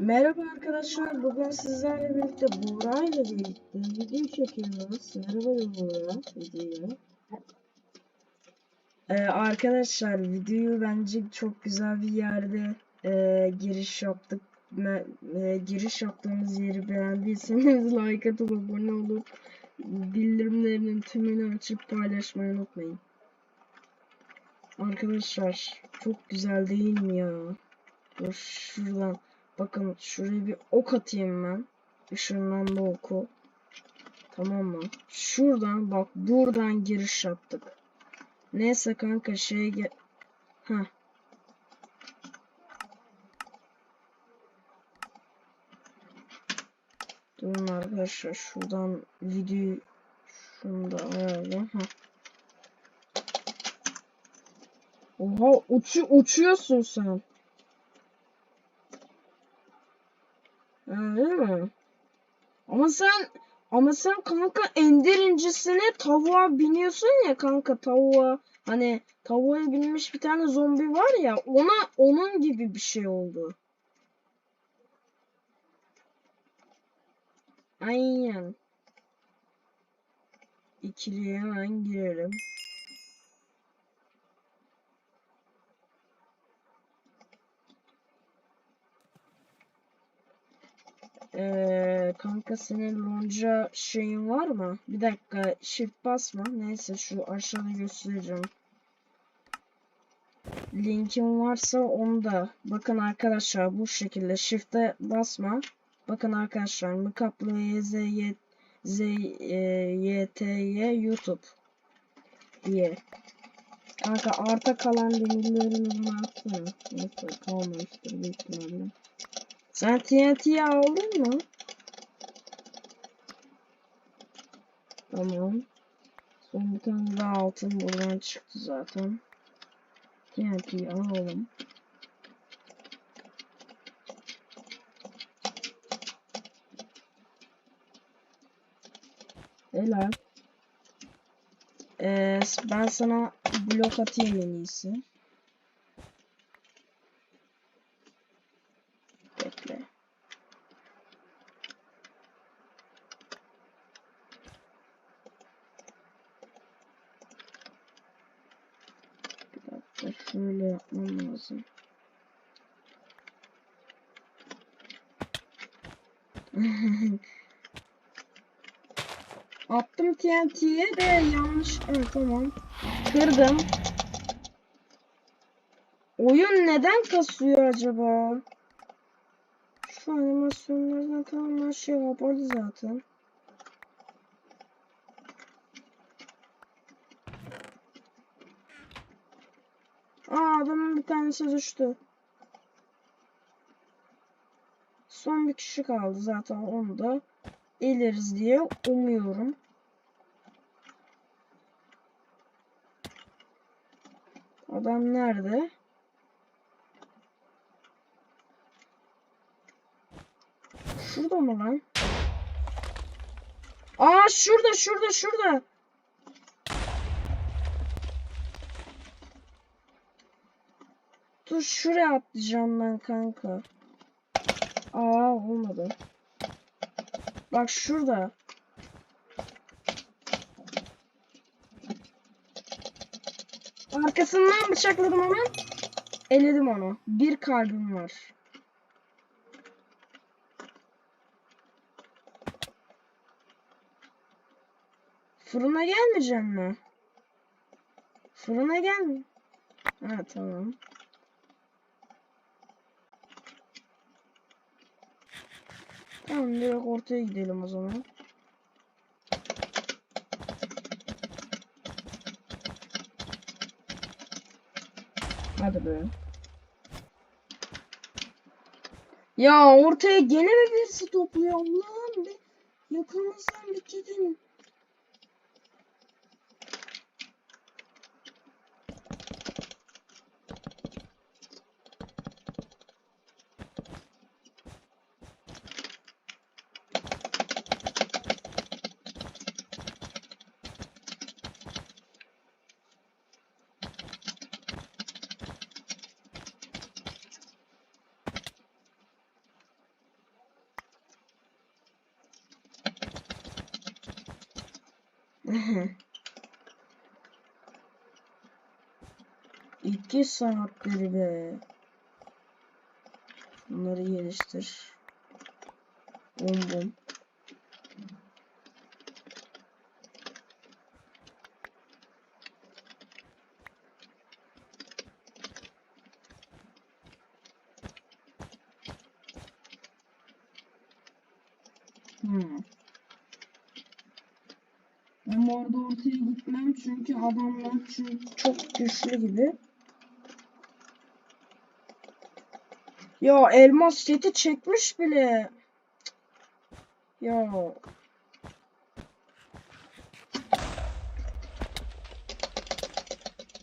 Merhaba arkadaşlar. Bugün sizlerle birlikte Buğra ile birlikte video çekiyoruz. Merhaba Buğra videoya. Ee, arkadaşlar videoyu bence çok güzel bir yerde e, giriş yaptık. Me- e, giriş yaptığımız yeri beğendiyseniz like atıp abone olup bildirimlerinin tümünü açıp paylaşmayı unutmayın. Arkadaşlar çok güzel değil mi ya? Dur şuradan Bakın şuraya bir ok atayım ben. Işınlanma oku. Tamam mı? Şuradan bak buradan giriş yaptık. Neyse kanka şeye gel. Heh. Durun arkadaşlar şuradan videoyu şunu da ayarlayayım. Heh. Oha uçu uçuyorsun sen. Öyle mi? Ama sen ama sen kanka ender incisine tavuğa biniyorsun ya kanka tavuğa hani tavuğa binmiş bir tane zombi var ya ona onun gibi bir şey oldu. Aynen. İkiliye hemen girelim. Ee, kanka senin lonca şeyin var mı? Bir dakika shift basma. Neyse şu aşağıda göstereceğim. Linkim varsa onu da. Bakın arkadaşlar bu şekilde shift'e basma. Bakın arkadaşlar mıkaplı z y z e, y t youtube diye. Kanka arta kalan bana atsana. Neyse kalmamıştır büyük ihtimalle. Sen TNT'yi aldın mı? Tamam. Son bir tane daha altın buradan çıktı zaten. TNT'yi alalım. Helal. Ee, ben sana blok atayım en iyisi. Bekle. Bir dakika şöyle yapmam lazım. Attım TNT'ye de yanlış. Evet tamam. Kırdım. Oyun neden kasıyor acaba? Şu animasyonlardan tamam her şey kapalı zaten. Aa adamın bir tanesi düştü. Son bir kişi kaldı zaten onu da eleriz diye umuyorum. Adam nerede? Şurada mı lan? Aa şurada şurada şurada. Dur şuraya atlayacağım ben kanka. Aa olmadı. Bak şurada. Arkasından bıçakladım hemen. Eledim onu. Bir kalbim var. Fırına gelmeyecek mi? Fırına gel. Ha tamam. Tamam direkt ortaya gidelim o zaman. Hadi be. Ya ortaya gene mi birisi topluyor Allah'ım be. Yakamazsan bitirdin. İki saatleri be. Bunları geliştir. Bum bum. Hmm. Arada ortaya gitmem çünkü adamlar çünkü çok güçlü gibi. Ya elmas seti çekmiş bile. Ya.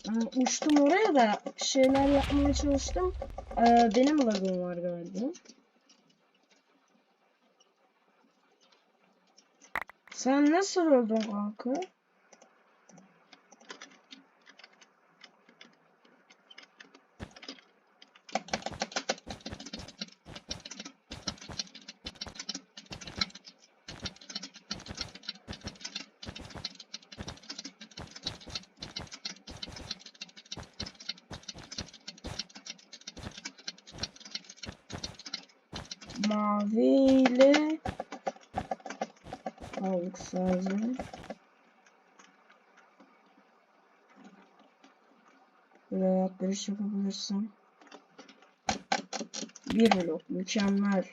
Ben uçtum oraya da şeyler yapmaya çalıştım. Ee, benim lagım var galiba. Sen nasıl öldün kanka? Mavi ile Sağlık sadece. Böyle ayakları iş yapabilirsin. Bir blok mükemmel.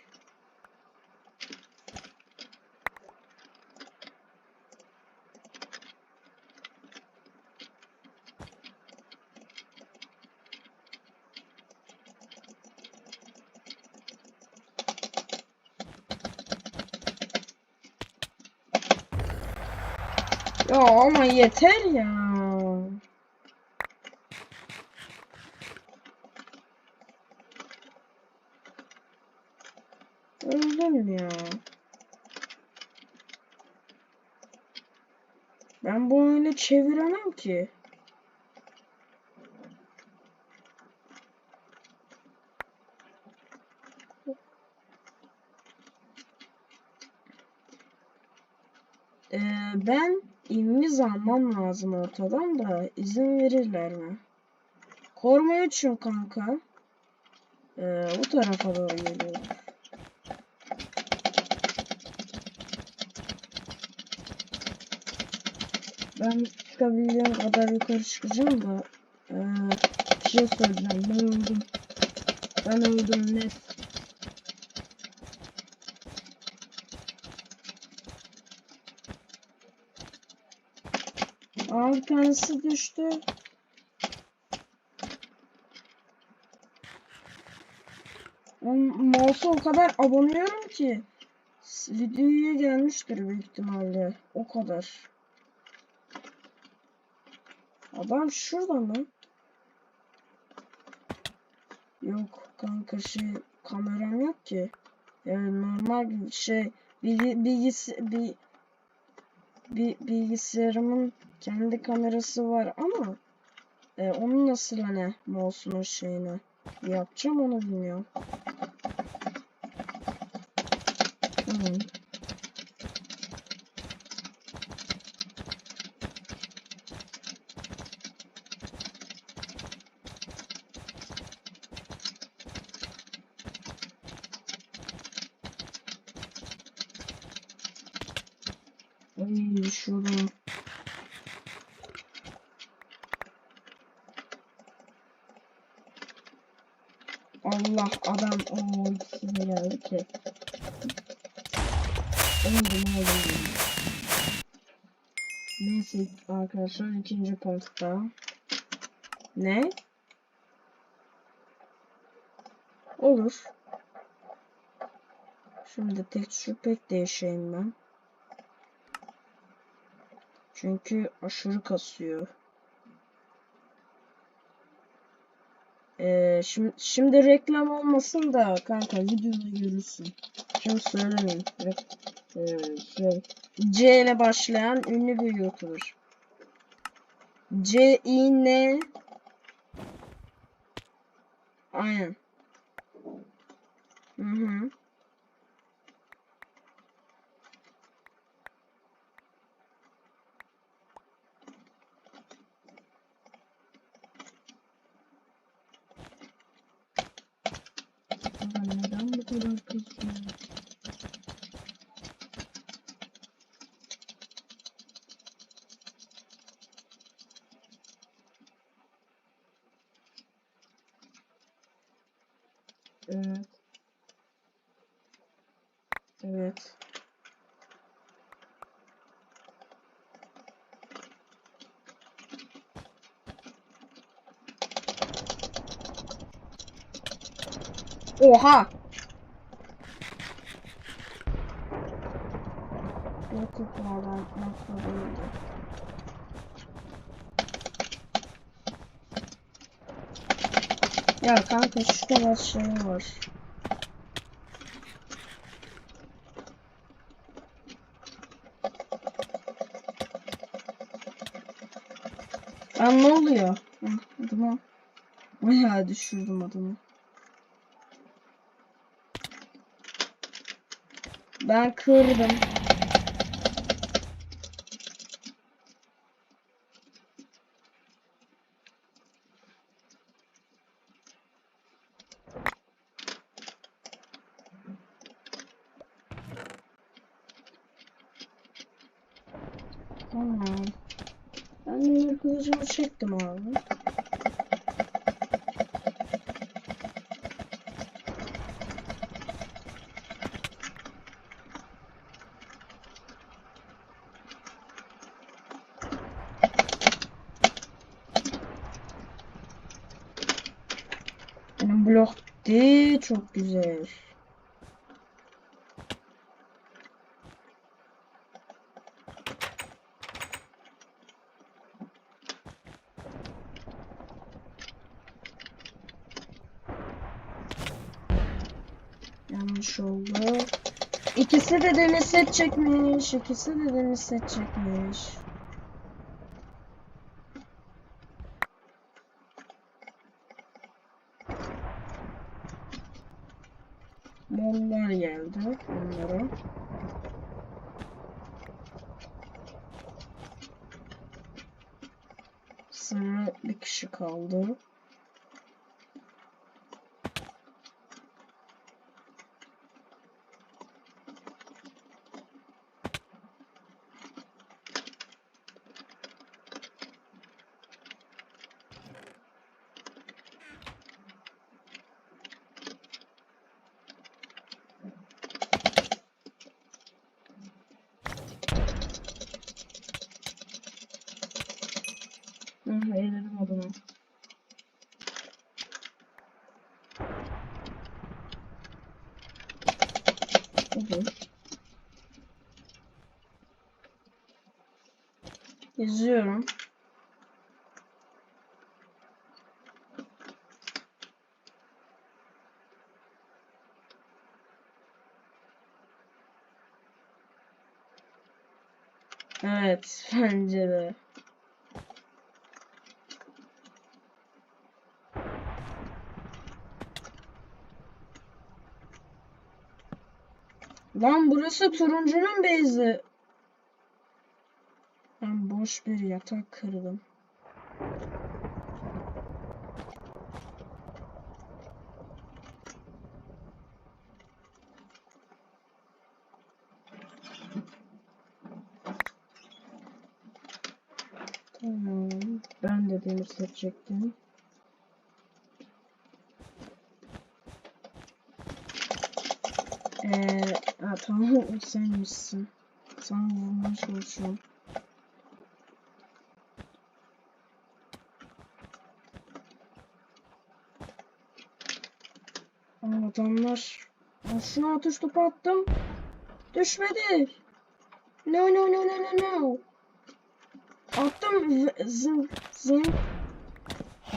Ya ama yeter ya. Öldüm ya. Ben bunu öyle çeviremem ki. Ee, ben İmiz almam lazım ortadan da izin verirler mi? Koruma 3'üm kanka. Ee, bu tarafa doğru geliyorum. Ben çıkabildiğim kadar yukarı çıkacağım da ee, bir şey söyleyeceğim. Ben öldüm. Ben öldüm net. Bir tanesi düştü. Mouse'a o kadar abanıyorum ki videoya gelmiştir büyük ihtimalle. O kadar. Adam şurada mı? Yok kanka şey kameram yok ki. Yani normal bir şey bilgi, bilgisi bir, bir bilgisayarımın kendi kamerası var ama e, onu nasıl hani mouse'un şeyini yapacağım onu bilmiyorum. Tamam. Ay şurada. Allah adam o geldi ki. Öldüm öldüm. Neyse arkadaşlar ikinci partta. Ne? Olur. Şimdi tek şu pek değişeyim ben. Çünkü aşırı kasıyor. Ee, şimdi, şimdi reklam olmasın da kanka videoda görürsün. Şimdi söylemeyeyim. Ee, şey, C ile başlayan ünlü bir YouTuber. C I N Aynen. Hı hı. Neden bu kadar kızıyorsun? Evet. Evet. Oha! Ya ben yapmakla değildi. Ya kanka şu kadar şey var. Lan ne oluyor? Hı, adımı. Bayağı düşürdüm adımı. Ben kırdım. Tamam. Ben demir kılıcımı çektim abi. Benim blok bitti. Çok güzel. Yanlış oldu. İkisi de demir set çekmiş. İkisi de demir set çekmiş. Mollar geldi onlara. Sonra bir kişi kaldı. Hı, eyledim adını. Hı hı. İzliyorum. Evet, bence de. Lan burası turuncunun base'i. Boş bir yatak kırdım. Tamam. Ben de demir seçecektim. Ee, ha, tamam o senmişsin. Sana vurmaya çalışıyorum. Aa, adamlar. Şuna atış topu attım. Düşmedi. No no no no no no. Attım. Zın zın.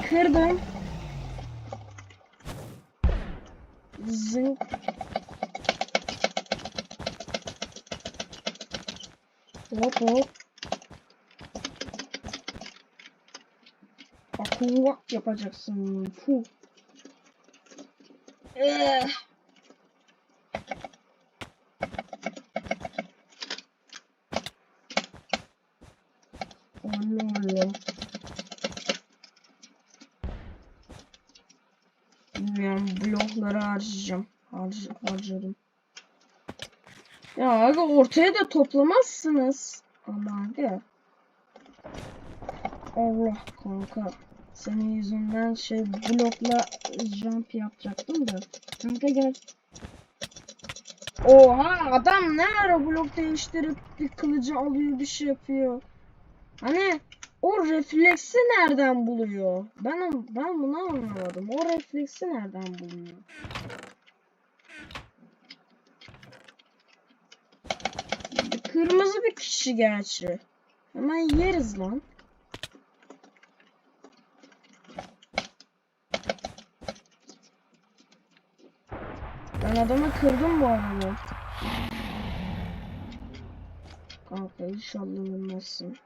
Kırdım. Zın. Hop hop. Akıllı yapacaksın. Puh. Eh. Anlıyorum. Bilmiyorum blokları harcayacağım. Harc harcadım. Ya aga ortaya da toplamazsınız. Ama aga. Allah kanka. Senin yüzünden şey blokla jump yapacaktım da. Kanka gel. Oha adam ne ara blok değiştirip bir kılıcı alıyor bir şey yapıyor. Hani o refleksi nereden buluyor? Ben ben bunu anlamadım. O refleksi nereden buluyor? Kırmızı bir kişi gerçi. Hemen yeriz lan. Adamı kırdım bu arada. Kanka inşallah ölmezsin.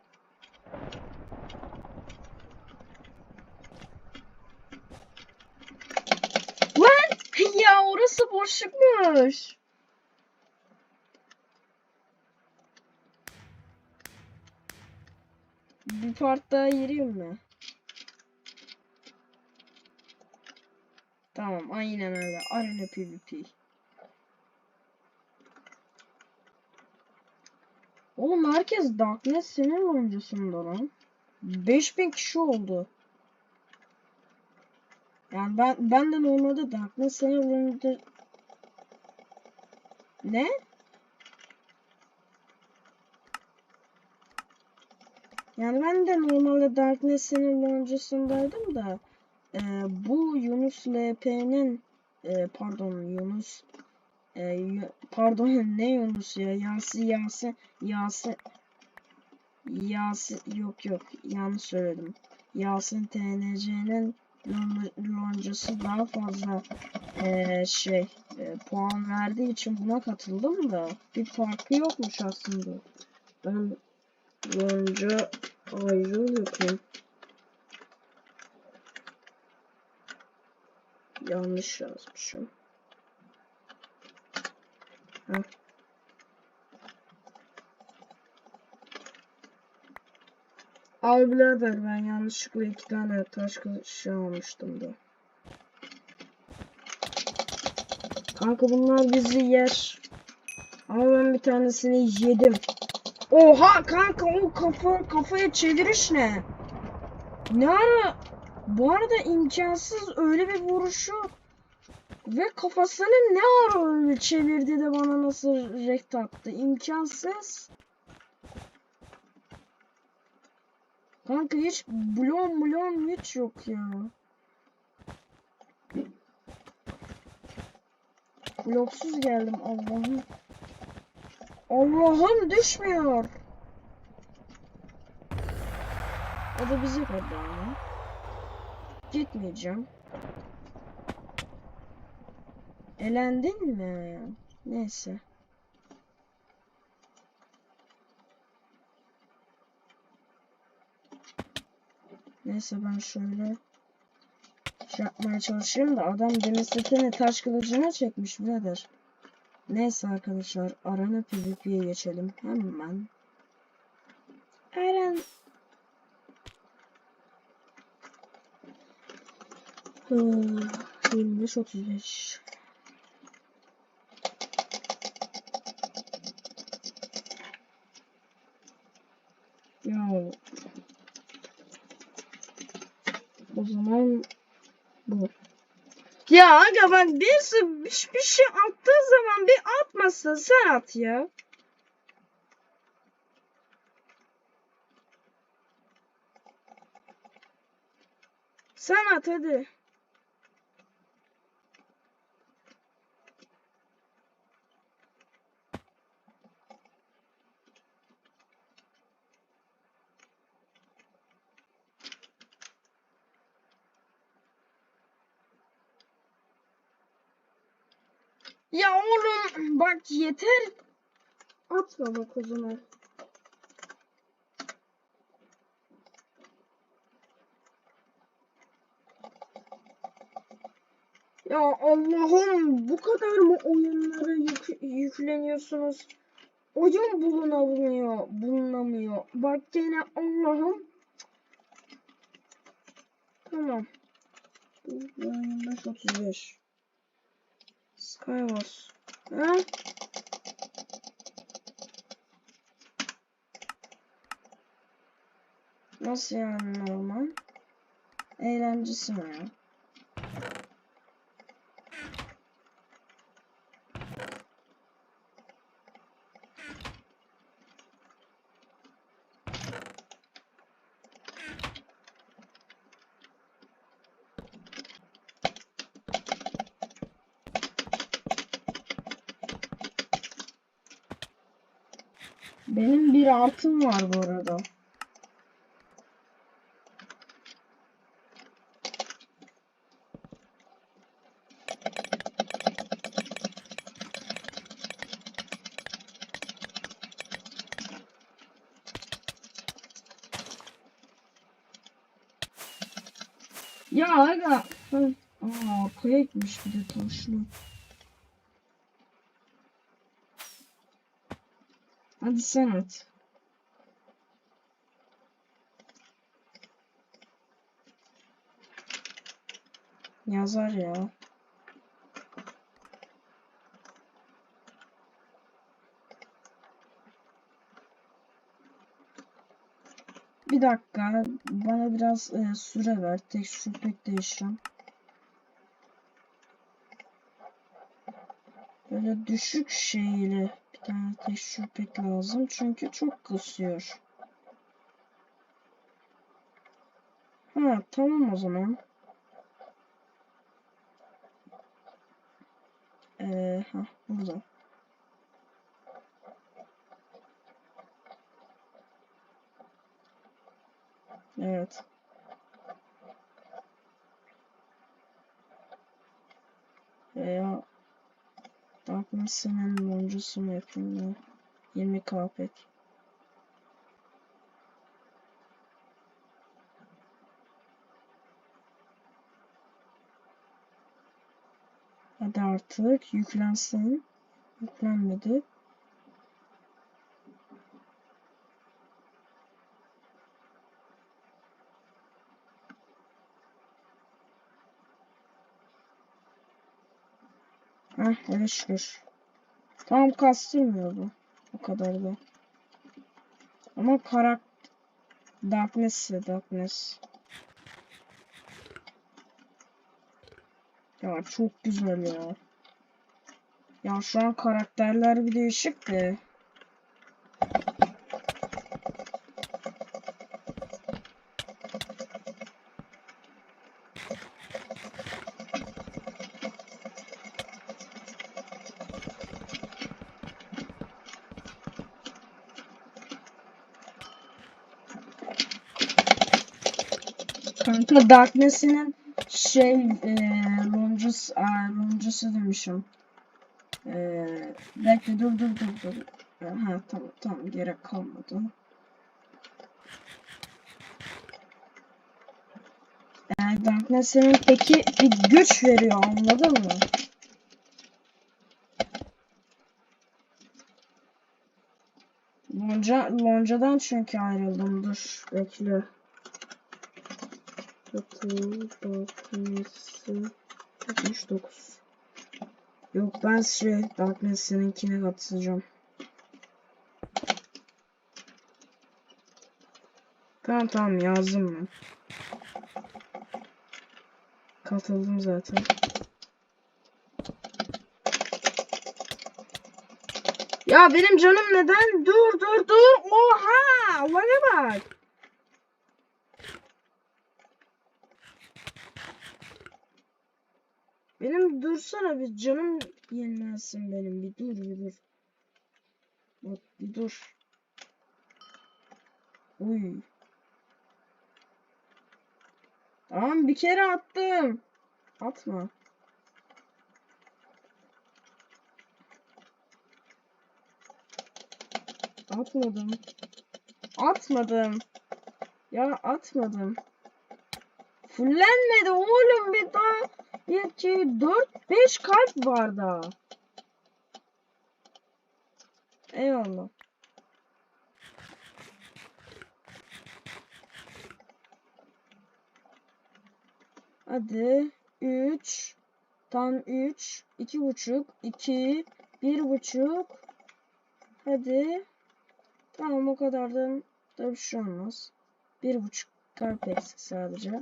Lan! Ya orası boşlukmuş. Bir part daha gireyim mi? Tamam aynen öyle. Arena PvP. Oğlum herkes Darkness senin oyuncusunda lan. 5000 kişi oldu. Yani ben ben de normalde Darkness senin oyuncusunda Ne? Yani ben de normalde Darkness senin oyuncusundaydım da e, bu Yunus LP'nin e, pardon Yunus e, pardon ne Yunus ya Yasin Yasin Yasin Yasin yok yok yanlış söyledim. Yasin TNC'nin loncası daha fazla e, şey e, puan verdiği için buna katıldım da bir farkı yokmuş aslında. Ben lonca ayrı yapayım. Yanlış yazmışım. Al birader ben yanlışlıkla iki tane taş kılıçı almıştım da. Kanka bunlar bizi yer. Ama ben bir tanesini yedim. Oha kanka o kafa kafaya çeviriş ne? Ne ara bu arada imkansız öyle bir vuruşu ve kafasını ne ara çevirdi de bana nasıl rekt attı? İmkansız. Kanka hiç blom blom hiç yok ya. Bloksuz geldim Allah'ım. Allah'ım düşmüyor. O da bizi kadar. Gitmeyeceğim. Elendin mi? Neyse. Neyse ben şöyle şey yapmaya çalışayım da adam demisletini taş kılıcına çekmiş birader. Neyse arkadaşlar arana PvP'ye geçelim hemen. Aran Hmm, 25 35 Ya o zaman bu. Ya aga bak birisi bir, bir şey attığı zaman bir atmasın sen at ya. Sen at hadi. Ya oğlum bak yeter. Atma bak o zaman. Ya Allah'ım bu kadar mı oyunlara yük- yükleniyorsunuz? Oyun bulunamıyor, bulunamıyor. Bak gene Allah'ım. Tamam. 25 35. Skywars. Ha? Nasıl yani normal? Eğlencesi mi ya? Artım var bu arada. Ya aga. Hı. Aa, gitmiş bir de taşlı. Hadi sen at. Yazar ya. Bir dakika. Bana biraz e, süre ver. Tekstür pek değişeceğim. Böyle düşük şeyli bir tane tekstür pek lazım. Çünkü çok kasıyor. Ha tamam o zaman. Ee, burada. Evet. Veya Darkness'ın loncusu mu yapayım ya? 20 kapet. Hadi artık yüklensin. Yüklenmedi. Heh, öyle şükür. Tam kastırmıyor bu. O kadar da. Ama karak Darkness, Darkness. Ya çok güzel ya. Ya şu an karakterler bir değişik de. Kanka Darkness'in şey e, loncusu, aa, loncusu demişim. E, bekle dur dur dur dur. E, Ha tamam tamam gerek kalmadı. Yani Darkness'in peki bir güç veriyor anladın mı? Lonca, loncadan çünkü ayrıldım dur bekle. Katıl Darkness'i 69. Yok ben şey Darkness'inkine katılacağım. Tamam tamam yazdım ben. Katıldım zaten. Ya benim canım neden? Dur dur dur. Oha! Olaya bak. Benim dursana bir canım yenmezsin benim. Bir dur bir dur. Bak bir dur. Uy. Tamam bir kere attım. Atma. Atmadım. Atmadım. Ya atmadım. Fullenmedi oğlum bir daha. 2, 4, 5 kalp var daha. Eyvallah. Hadi. 3, Tam 3, 2,5, 2, 1,5. Hadi. Tamam o kadardan da bir şey olmaz. 1,5 eksik sadece.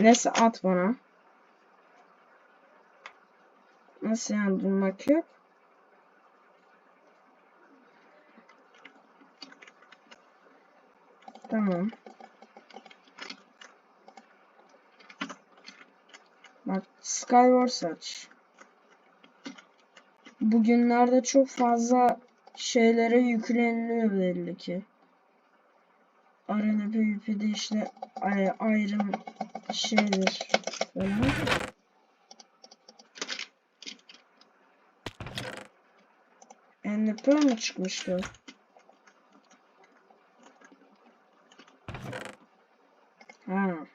Neyse at bana. Nasıl yani durmak yok? Tamam. Bak Skywars aç. Bugünlerde çok fazla şeylere yükleniliyor belli ki. Arena PvP'de işte ay- ayrım şeydir falan. Ender Pearl mı çıkmıştı? Ha.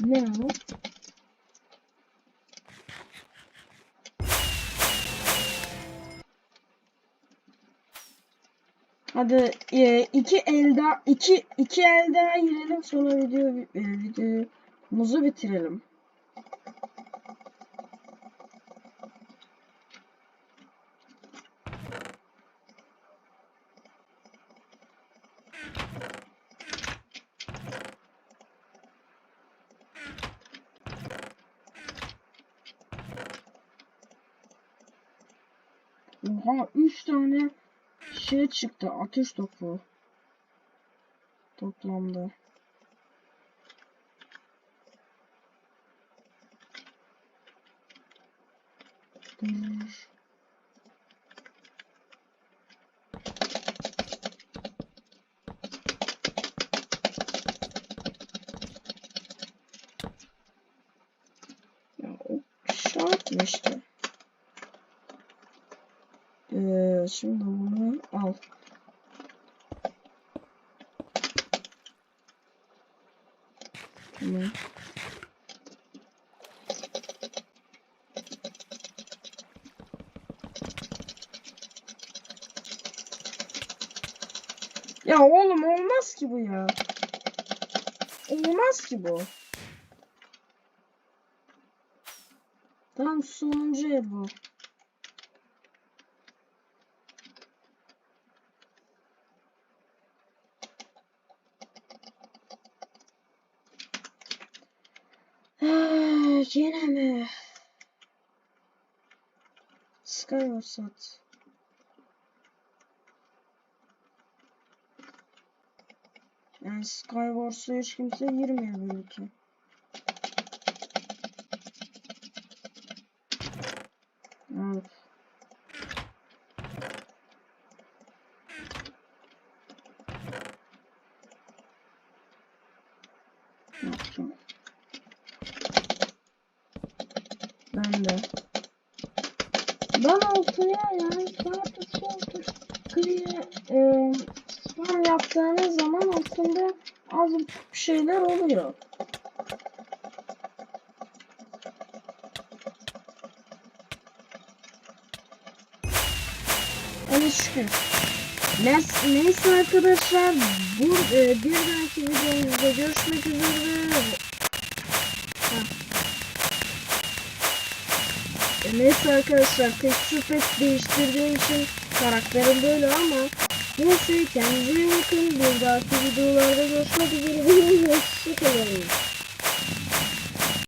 Ne o? Hadi e, iki el daha iki iki el daha girelim sonra video e, videomuzu bitirelim. Oha 3 tane şey çıktı ateş topu toplamda. Dur. Ya o şart mı işte? Ee, şimdi bunu al. Tamam. Ya oğlum olmaz ki bu ya. Olmaz ki bu. Tamam sonuncu el bu. Ah, Gene mi? Skywars at. Yani Skywars'a hiç kimse girmiyor belki. Evet. Yapacağım. Ben de. Ben altıya yani zaten soltur griye e, spam yaptığınız zaman aslında az şeyler oluyor. Öyle şükür. Neyse arkadaşlar bu e, bir dahaki videomuzda görüşmek üzere. Ha. E, Neyse arkadaşlar texture pack değiştirdiğim için karakterim böyle ama neyse kendinize iyi bakın bir dahaki videolarda görüşmek üzere. Hoşçakalın.